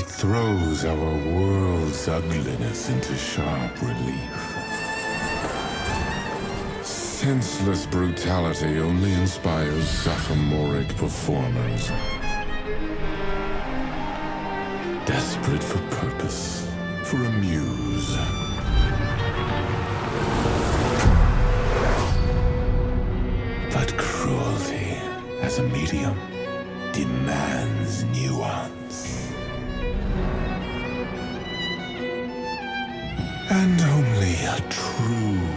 throws our world's ugliness into sharp relief. Senseless brutality only inspires sophomoric performers. Desperate for purpose, for a muse. But cruelty, as a medium, demands nuance. And only a true